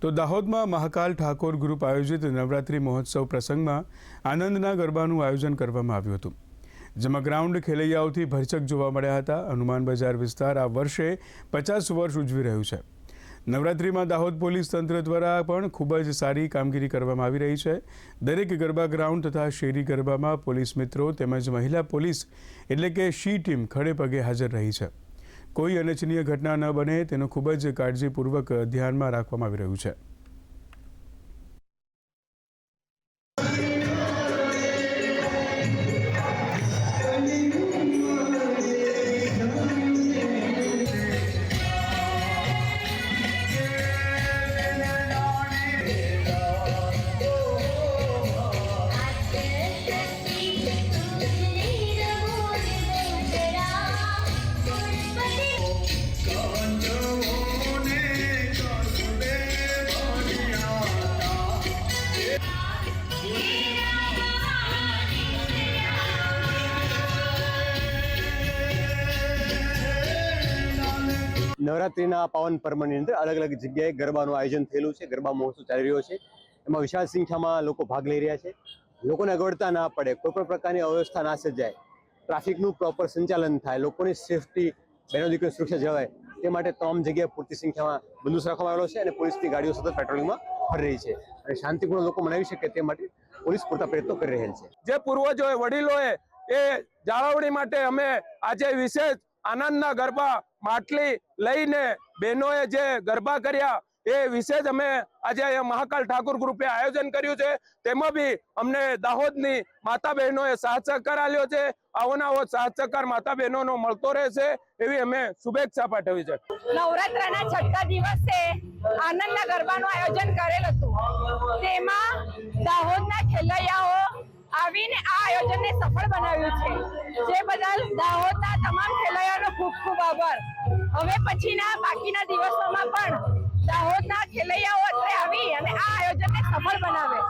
તો દાહોદમાં મહાકાલ ઠાકોર ગ્રુપ આયોજિત નવરાત્રિ મહોત્સવ પ્રસંગમાં આનંદના ગરબાનું આયોજન કરવામાં આવ્યું હતું. જેમાં ગ્રાઉન્ડ ખેલૈયાઓથી ભરચક જોવા મળ્યા હતા. હનુમાન બજાર વિસ્તાર આ વર્ષે પચાસ વર્ષ ઉજવી રહ્યું છે. નવરાત્રિમાં દાહોદ પોલીસ તંત્ર દ્વારા પણ ખૂબ જ સારી કામગીરી કરવામાં આવી રહી છે. દરેક ગરબા ગ્રાઉન્ડ તથા શેરી ગરબામાં પોલીસ મિત્રો તેમજ મહિલા પોલીસ એટલે કે શી ટીમ ખડે પગે હાજર રહી છે. કોઈ અનિચ્છનીય ઘટના ન બને તેનું ખૂબ જ કાળજીપૂર્વક ધ્યાનમાં રાખવામાં આવી રહ્યું છે. નવરાત્રિના પાવન પર્વની અંદર અલગ અલગ જગ્યાએ ગરબાનું આયોજન થયેલું છે, ગરબા મહોત્સવ ચાલી રહ્યો છે. એમાં વિશાળ સંખ્યામાં લોકો ભાગ લઈ રહ્યા છે. લોકોને અગવડતા ના પડે કોઈ પણ પ્રકારની અવ્યવસ્થા ના સર્જાય, ટ્રાફિકનું પ્રોપર સંચાલન થાય, લોકોની સેફટી, બહેનો દીકરી સુરક્ષા જળવાય, તે માટે તમામ જગ્યાએ પૂરતી સંખ્યામાં બંદોબસ્ત રાખવામાં આવેલો છે અને પોલીસની ગાડીઓ સતત પેટ્રોલિંગમાં ફરી રહી છે. અને શાંતિપૂર્ણ લોકો મનાવી શકે તે માટે પોલીસ પૂરતા પ્રયત્નો કરી રહેલ છે. જે પૂર્વજોએ વડીલોએ એ જાળવણી માટે અમે આજે વિશેષ આનંદના ગરબા માટલી લઈને બહેનોએ જે ગરબા કર્યા એ વિશેષ અમે આજે અહીંયા મહાકાલ ઠાકુર ગ્રુપે આયોજન કર્યું છે. તેમાં બી અમને દાહોદની માતા બહેનોએ સાથ સહકાર આપ્યો છે. આવો ને આવો સાથ સહકાર માતા બહેનોનો મળતો રહેશે એવી અમે શુભેચ્છા પાઠવી છે. નવરાત્રના છઠ્ઠા દિવસે આનંદના ગરબાનું આયોજન કરેલ હતું. તેમાં દાહોદના ખેલૈયાઓ આવીને આ આયોજનને સફળ બનાવ્યું છે. જે બદલ દાહોદના તમામ ખૂબ ખૂબ આભાર. હવે પછીના બાકીના દિવસોમાં પણ દાહોદના ખેલૈયાઓ અત્રે આવી અને આ આયોજનને સફળ બનાવે.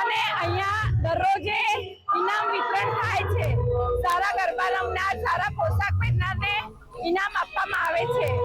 અને અહીંયા દરરોજે ઇનામ વિતરણ થાય છે. સારા ગરબા રમનાર, સારા પોશાક પહેરનારને ઇનામ આપવામાં આવે છે.